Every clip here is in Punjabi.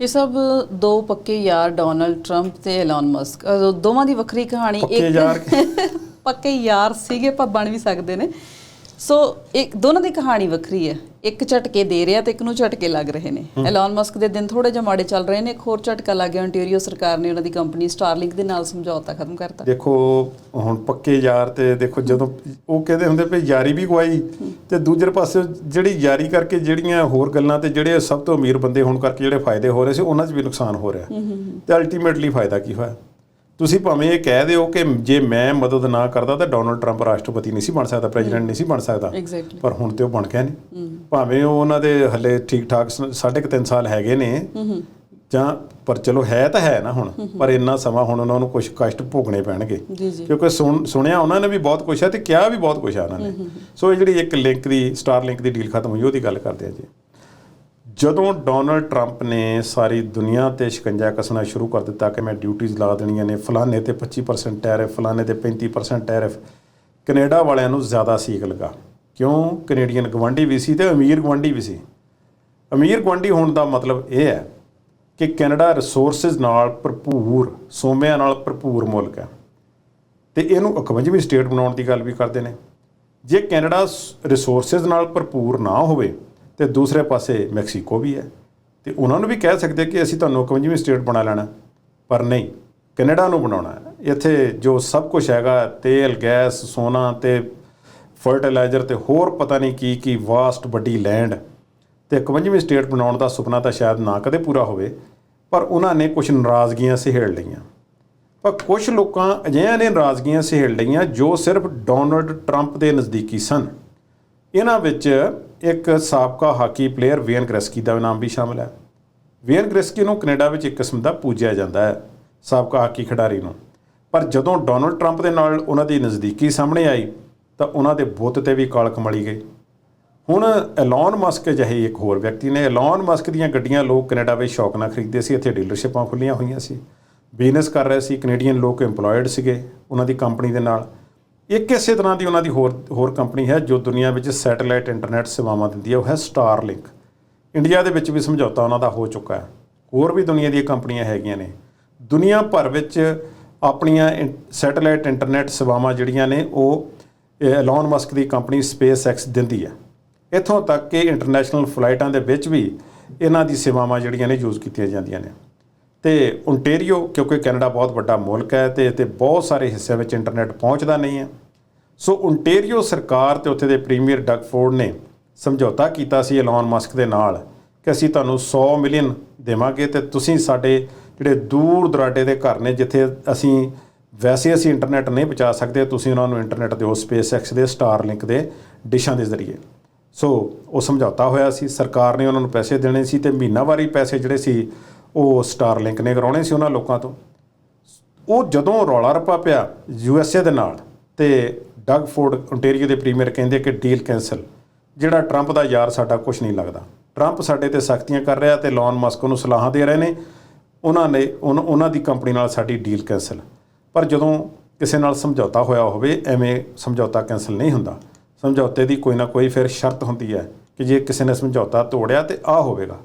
ਇਹ ਸਭ ਦੋ ਪੱਕੇ ਯਾਰ ਡੋਨਲਡ ਟਰੰਪ ਤੇ ਐਲਨ ਮਸਕ। ਦੋਵਾਂ ਦੀ ਵੱਖਰੀ ਕਹਾਣੀ ਯਾਰ। ਪੱਕੇ ਯਾਰ ਸੀਗੇ ਪਰ ਬਣ ਵੀ ਸਕਦੇ ਨੇ। ਸੋ ਇੱਕ ਦੋਨਾਂ ਦੀ ਕਹਾਣੀ ਵੱਖਰੀ ਹੈ। ਇੱਕ ਝਟਕੇ ਦੇ ਰਿਹਾ ਤੇ ਇੱਕ ਨੂੰ ਝਟਕੇ ਲੱਗ ਰਹੇ ਨੇ। ਐਲਨ ਮਸਕ ਦੇ ਦਿਨ ਥੋੜੇ ਜਿਹਾ ਮਾੜੇ ਚੱਲ ਰਹੇ ਨੇ। ਇੱਕ ਹੋਰ ਝਟਕਾ ਲੱਗ ਗਿਆ ਸਰਕਾਰ ਨੇ ਉਹਨਾਂ ਦੀ ਕੰਪਨੀ ਸਟਾਰਲਿੰਕ ਦੇ ਨਾਲ ਸਮਝੌਤਾ ਖਤਮ ਕਰਤਾ। ਦੇਖੋ ਹੁਣ ਪੱਕੇ ਯਾਰ ਤੇ ਦੇਖੋ ਜਦੋਂ ਉਹ ਕਹਿੰਦੇ ਹੁੰਦੇ ਵੀ ਯਾਰੀ ਵੀ ਗਵਾਈ ਤੇ ਦੂਜੇ ਪਾਸੇ ਜਿਹੜੀ ਯਾਰੀ ਕਰਕੇ ਜਿਹੜੀਆਂ ਹੋਰ ਗੱਲਾਂ ਤੇ ਜਿਹੜੇ ਸਭ ਤੋਂ ਅਮੀਰ ਬੰਦੇ ਹੋਣ ਕਰਕੇ ਜਿਹੜੇ ਫਾਇਦੇ ਹੋ ਰਹੇ ਸੀ ਉਹਨਾਂ 'ਚ ਵੀ ਨੁਕਸਾਨ ਹੋ ਰਿਹਾ। ਤੇ ਅਲਟੀਮੇਟਲੀ ਫਾਇਦਾ ਕੀ ਹੋਇਆ? ਤੁਸੀਂ ਭਾਵੇਂ ਇਹ ਕਹਿ ਦਿਓ ਕਿ ਜੇ ਮੈਂ ਮਦਦ ਨਾ ਕਰਦਾ ਤਾਂ ਡੋਨਲਡ ਟਰੰਪ ਰਾਸ਼ਟਰਪਤੀ ਨਹੀਂ ਸੀ ਬਣ ਸਕਦਾ ਪ੍ਰੈਜ਼ੀਡੈਂਟ ਨਹੀਂ ਸੀ ਬਣ ਸਕਦਾ। ਪਰ ਹੁਣ ਤੇ ਉਹ ਬਣ ਗਿਆ ਨਹੀਂ ਭਾਵੇਂ ਉਹ ਉਹਨਾਂ ਦੇ ਹੱਲੇ ਠੀਕ ਠਾਕ ਸ- ਸਾਢੇ ਕੁ ਤਿੰਨ ਸਾਲ ਹੈਗੇ ਨੇ। ਜਾਂ ਪਰ ਚਲੋ ਹੈ ਤਾਂ ਹੈ ਨਾ ਹੁਣ। ਪਰ ਇੰਨਾ ਸਮਾਂ ਹੁਣ ਉਹਨਾਂ ਨੂੰ ਕੁਝ ਕਸ਼ਟ ਭੋਗਣੇ ਪੈਣਗੇ। ਕਿਉਂਕਿ ਸੁਣ- ਸੁਣਿਆ ਉਹਨਾਂ ਨੇ ਵੀ ਬਹੁਤ ਕੁਝ ਹੈ ਤੇ ਕਿਹਾ ਵੀ ਬਹੁਤ ਕੁਝ ਹੈ ਉਹਨਾਂ ਨੇ। ਸੋ ਇਹ ਜਿਹੜੀ ਇੱਕ ਲਿੰਕ ਦੀ ਸਟਾਰ ਲਿੰਕ ਦੀ ਡੀਲ ਖਤਮ ਹੋਈ ਉਹਦੀ ਗੱਲ ਕਰਦੇ ਆ ਜੀ। ਜਦੋਂ ਡੋਨਲਡ ਟਰੰਪ ਨੇ ਸਾਰੀ ਦੁਨੀਆ ਤੇ ਸ਼ਿਕੰਜਾ ਕੱਸਣਾ ਸ਼ੁਰੂ ਕਰ ਦਿੱਤਾ ਕਿ ਮੈਂ ਡਿਊਟੀਆਂ ਲਾ ਦੇਣੀਆਂ ਨੇ, ਫਲਾਣੇ ਤੇ 25% ਟੈਰਿਫ, ਫਲਾਣੇ ਤੇ 35% ਟੈਰਿਫ, ਕੈਨੇਡਾ ਵਾਲਿਆਂ ਨੂੰ ਜ਼ਿਆਦਾ ਸੀਕ ਲੱਗਾ। ਕਿਉਂ? ਕੈਨੇਡੀਅਨ ਗਵਾਂਢੀ ਵੀ ਸੀ ਤੇ ਅਮੀਰ ਗਵਾਂਢੀ ਵੀ ਸੀ। ਅਮੀਰ ਗਵਾਂਢੀ ਹੋਣ ਦਾ ਮਤਲਬ ਇਹ ਹੈ ਕਿ ਕੈਨੇਡਾ ਰਿਸੋਰਸਸ ਨਾਲ ਭਰਪੂਰ, ਸੋਮਿਆਂ ਨਾਲ ਭਰਪੂਰ ਮੁਲਕ ਹੈ। ਤੇ ਇਹਨੂੰ 51ਵੀਂ ਸਟੇਟ ਬਣਾਉਣ ਦੀ ਗੱਲ ਵੀ ਕਰਦੇ ਨੇ। ਜੇ ਕੈਨੇਡਾ ਰਿਸੋਰਸਸ ਨਾਲ ਭਰਪੂਰ ਨਾ ਹੋਵੇ ਤੇ ਦੂਸਰੇ ਪਾਸੇ ਮੈਕਸੀਕੋ ਵੀ ਹੈ। ਤੇ ਉਹਨਾਂ ਨੂੰ ਵੀ ਕਹਿ ਸਕਦੇ ਕਿ ਅਸੀਂ ਤੁਹਾਨੂੰ 51ਵੀਂ ਸਟੇਟ ਬਣਾ ਲੈਣਾ। ਪਰ ਨਹੀਂ, ਕੈਨੇਡਾ ਨੂੰ ਬਣਾਉਣਾ ਹੈ। ਇੱਥੇ ਜੋ ਸਭ ਕੁਝ ਹੈਗਾ, ਤੇਲ, ਗੈਸ, ਸੋਨਾ ਤੇ ਫਰਟੀਲਾਈਜ਼ਰ ਤੇ ਹੋਰ ਪਤਾ ਨਹੀਂ ਕੀ ਕੀ ਵਾਸਟ ਵੱਡੀ ਲੈਂਡ ਤੇ 51ਵੀਂ ਸਟੇਟ ਬਣਾਉਣ ਦਾ ਸੁਪਨਾ ਤਾਂ ਸ਼ਾਇਦ ਨਾ ਕਦੇ ਪੂਰਾ ਹੋਵੇ, ਪਰ ਉਹਨਾਂ ਨੇ ਕੁਝ ਨਾਰਾਜ਼ਗੀਆਂ ਸਹੇੜ ਲਈਆਂ। ਪਰ ਕੁਝ ਲੋਕਾਂ ਅਜਿਹੀਆਂ ਨੇ ਨਾਰਾਜ਼ਗੀਆਂ ਸਹੇੜ ਲਈਆਂ ਜੋ ਸਿਰਫ ਡੋਨਲਡ ਟਰੰਪ ਦੇ ਨਜ਼ਦੀਕੀ ਸਨ। ਇਹਨਾਂ ਵਿੱਚ ਇੱਕ ਸਾਬਕਾ ਹਾਕੀ ਪਲੇਅਰ ਵੇਨ ਗ੍ਰੈਸਕੀ ਦਾ ਨਾਮ ਵੀ ਸ਼ਾਮਲ ਹੈ। ਵੇਨ ਗ੍ਰੈਸਕੀ ਨੂੰ ਕੈਨੇਡਾ ਵਿੱਚ ਇੱਕ ਕਿਸਮ ਦਾ ਪੂਜਿਆ ਜਾਂਦਾ ਹੈ, ਸਾਬਕਾ ਹਾਕੀ ਖਿਡਾਰੀ ਨੂੰ। ਪਰ ਜਦੋਂ ਡੋਨਲਡ ਟਰੰਪ ਦੇ ਨਾਲ ਉਹਨਾਂ ਦੀ ਨਜ਼ਦੀਕੀ ਸਾਹਮਣੇ ਆਈ, ਤਾਂ ਉਹਨਾਂ ਦੇ ਬੁੱਤ ਤੇ ਵੀ ਕਾਲਕ ਮਲੀ ਗਈ। ਹੁਣ ਐਲਨ ਮਸਕ ਜਿਹੇ ਇੱਕ ਹੋਰ ਵਿਅਕਤੀ ਨੇ। ਐਲਨ ਮਸਕ ਦੀਆਂ ਗੱਡੀਆਂ ਲੋਕ ਕੈਨੇਡਾ ਵਿੱਚ ਸ਼ੌਕ ਨਾਲ ਖਰੀਦਦੇ ਸੀ, ਇੱਥੇ ਡੀਲਰਸ਼ਿਪਾਂ ਖੁੱਲੀਆਂ ਹੋਈਆਂ ਸੀ। ਬਿਜ਼ਨਸ ਕਰ ਰਹੇ ਸੀ, ਕੈਨੇਡੀਅਨ ਲੋਕ EMPLOYED ਸੀਗੇ ਉਹਨਾਂ ਦੀ ਕੰਪਨੀ ਦੇ ਨਾਲ। ਇੱਕ ਇਸੇ ਤਰ੍ਹਾਂ ਦੀ ਉਹਨਾਂ ਦੀ ਹੋਰ ਹੋਰ ਕੰਪਨੀ ਹੈ ਜੋ ਦੁਨੀਆ ਵਿੱਚ ਸੈਟੇਲਾਈਟ ਇੰਟਰਨੈਟ ਸੇਵਾਵਾਂ ਦਿੰਦੀ ਹੈ, ਉਹ ਹੈ ਸਟਾਰਲਿੰਕ ਇੰਡੀਆ ਦੇ ਵਿੱਚ ਵੀ ਸਮਝੌਤਾ ਉਹਨਾਂ ਦਾ ਹੋ ਚੁੱਕਾ ਹੈ। ਹੋਰ ਵੀ ਦੁਨੀਆ ਦੀਆਂ ਕੰਪਨੀਆਂ ਹੈਗੀਆਂ ਨੇ। ਦੁਨੀਆ ਭਰ ਵਿੱਚ ਆਪਣੀਆਂ ਇੰ- ਸੈਟੇਲਾਈਟ ਇੰਟਰਨੈਟ ਸੇਵਾਵਾਂ ਜਿਹੜੀਆਂ ਨੇ, ਉਹ ਐਲਨ ਮਸਕ ਦੀ ਕੰਪਨੀ ਸਪੇਸ ਐਕਸ ਦਿੰਦੀ ਹੈ। ਇੱਥੋਂ ਤੱਕ ਕਿ ਇੰਟਰਨੈਸ਼ਨਲ ਫਲਾਈਟਾਂ ਦੇ ਵਿੱਚ ਵੀ ਇਹਨਾਂ ਦੀ ਸੇਵਾਵਾਂ ਜਿਹੜੀਆਂ ਨੇ ਯੂਜ਼ ਕੀਤੀਆਂ ਜਾਂਦੀਆਂ ਨੇ। ਤੇ ਓਨਟੇਰੀਓ ਕਿਉਂਕਿ ਕੈਨੇਡਾ ਬਹੁਤ ਵੱਡਾ ਮੁਲਕ ਹੈ ਤੇ ਇੱਥੇ ਬਹੁਤ ਸਾਰੇ ਹਿੱਸਿਆਂ ਵਿੱਚ ਇੰਟਰਨੈਟ ਪਹੁੰਚਦਾ ਨਹੀਂ ਹੈ। ਸੋ ਓਨਟੇਰੀਓ ਸਰਕਾਰ ਤੇ ਉੱਥੇ ਦੇ ਪ੍ਰੀਮੀਅਰ ਡਗ ਫੋਰਡ ਨੇ ਸਮਝੌਤਾ ਕੀਤਾ ਸੀ ਐਲਨ ਮਸਕ ਦੇ ਨਾਲ ਕਿ ਅਸੀਂ ਤੁਹਾਨੂੰ 100 ਮਿਲੀਅਨ ਦੇਵਾਂਗੇ ਤੇ ਤੁਸੀਂ ਸਾਡੇ ਜਿਹੜੇ ਦੂਰ ਦਰਾਡੇ ਦੇ ਘਰ ਨੇ, ਜਿੱਥੇ ਅਸੀਂ ਵੈਸੇ ਅਸੀਂ ਇੰਟਰਨੈਟ ਨਹੀਂ ਪਹੁੰਚਾ ਸਕਦੇ, ਤੁਸੀਂ ਉਹਨਾਂ ਨੂੰ ਇੰਟਰਨੈਟ ਦਿਓ ਸਪੇਸ ਐਕਸ ਦੇ ਸਟਾਰਲਿੰਕ ਦੇ ਡਿਸ਼ਾਂ ਦੇ ਜ਼ਰੀਏ। ਸੋ ਉਹ ਸਮਝੌਤਾ ਹੋਇਆ ਸੀ, ਸਰਕਾਰ ਨੇ ਉਹਨਾਂ ਨੂੰ ਪੈਸੇ ਦੇਣੇ ਸੀ ਤੇ ਮਹੀਨਾਵਾਰੀ ਪੈਸੇ ਜਿਹੜੇ ਸੀ ਉਹ ਸਟਾਰਲਿੰਕ ਨੇ ਕਰਾਉਣੇ ਸੀ ਉਹਨਾਂ ਲੋਕਾਂ ਤੋਂ। ਉਹ ਜਦੋਂ ਰੌਲਾ ਰੱਪਾ ਪਿਆ ਯੂ ਐੱਸ ਏ ਦੇ ਨਾਲ ਤੇ ਡਗ ਫੋਰਡ ontario ਦੇ ਪ੍ਰੀਮੀਅਰ ਕਹਿੰਦੇ ਕਿ ਡੀਲ ਕੈਨਸਲ ਜਿਹੜਾ ਟਰੰਪ ਦਾ ਯਾਰ ਸਾਡਾ ਕੁਝ ਨਹੀਂ ਲੱਗਦਾ। ਟਰੰਪ ਸਾਡੇ ਤੇ ਸਖਤੀਆਂ ਕਰ ਰਿਹਾ ਤੇ ਲੌਨ ਮਸਕ ਨੂੰ ਸਲਾਹਾਂ ਦੇ ਰਹੇ ਨੇ। ਉਹਨਾਂ ਨੇ ਉਨ- ਉਹਨਾਂ ਦੀ ਕੰਪਨੀ ਨਾਲ ਸਾਡੀ ਡੀਲ ਕੈਨਸਲ ਪਰ ਜਦੋਂ ਕਿਸੇ ਨਾਲ ਸਮਝੌਤਾ ਹੋਇਆ ਹੋਵੇ, ਐਵੇਂ ਸਮਝੌਤਾ ਕੈਨਸਲ ਨਹੀਂ ਹੁੰਦਾ। ਸਮਝੌਤੇ ਦੀ ਕੋਈ ਨਾ ਕੋਈ ਫਿਰ ਸ਼ਰਤ ਹੁੰਦੀ ਹੈ ਕਿ ਜੇ ਕਿਸੇ ਨੇ ਸਮਝੌਤਾ ਤੋੜਿਆ ਤੇ ਆ ਹੋਵੇਗਾ।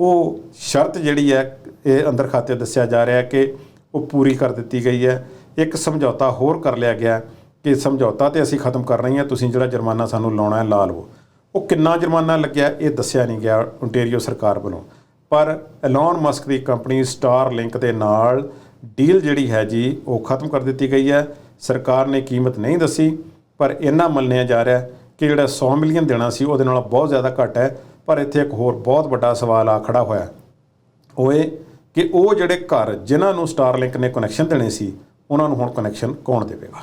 ਉਹ ਸ਼ਰਤ ਜਿਹੜੀ ਹੈ, ਇਹ ਅੰਦਰ ਖਾਤੇ ਦੱਸਿਆ ਜਾ ਰਿਹਾ ਕਿ ਉਹ ਪੂਰੀ ਕਰ ਦਿੱਤੀ ਗਈ ਹੈ। ਇੱਕ ਸਮਝੌਤਾ ਹੋਰ ਕਰ ਲਿਆ ਗਿਆ ਕਿ ਸਮਝੌਤਾ ਤੇ ਅਸੀਂ ਖਤਮ ਕਰ ਰਹੇ ਹਾਂ, ਤੁਸੀਂ ਜਿਹੜਾ ਜੁਰਮਾਨਾ ਸਾਨੂੰ ਲਾਉਣਾ ਹੈ, ਲਾ ਲਵੋ। ਉਹ ਕਿੰਨਾ ਜੁਰਮਾਨਾ ਲੱਗਿਆ, ਇਹ ਦੱਸਿਆ ਨਹੀਂ ਗਿਆ ontario ਸਰਕਾਰ ਵੱਲੋਂ। ਪਰ ਐਲਨ ਮਸਕ ਦੀ ਕੰਪਨੀ ਸਟਾਰ ਲਿੰਕ ਦੇ ਨਾਲ ਡੀਲ ਜਿਹੜੀ ਹੈ ਜੀ, ਉਹ ਖਤਮ ਕਰ ਦਿੱਤੀ ਗਈ ਹੈ। ਸਰਕਾਰ ਨੇ ਕੀਮਤ ਨਹੀਂ ਦੱਸੀ, ਪਰ ਇੰਨਾ ਮੰਨਿਆ ਜਾ ਰਿਹਾ ਕਿ ਜਿਹੜਾ 100 ਮਿਲੀਅਨ ਦੇਣਾ ਸੀ, ਉਹਦੇ ਨਾਲ ਬਹੁਤ ਜ਼ਿਆਦਾ ਘੱਟ ਹੈ। ਪਰ ਇੱਥੇ ਇੱਕ ਹੋਰ ਬਹੁਤ ਵੱਡਾ ਸਵਾਲ ਆ ਖੜਾ ਹੋਇਆ। ਉਹ ਇਹ ਕਿ ਉਹ ਜਿਹੜੇ ਘਰ ਜਿਨ੍ਹਾਂ ਨੂੰ ਸਟਾਰਲਿੰਕ ਨੇ ਕਨੈਕਸ਼ਨ ਦੇਣੇ ਸੀ, ਉਹਨਾਂ ਨੂੰ ਹੁਣ ਕਨੈਕਸ਼ਨ ਕੌਣ ਦੇਵੇਗਾ?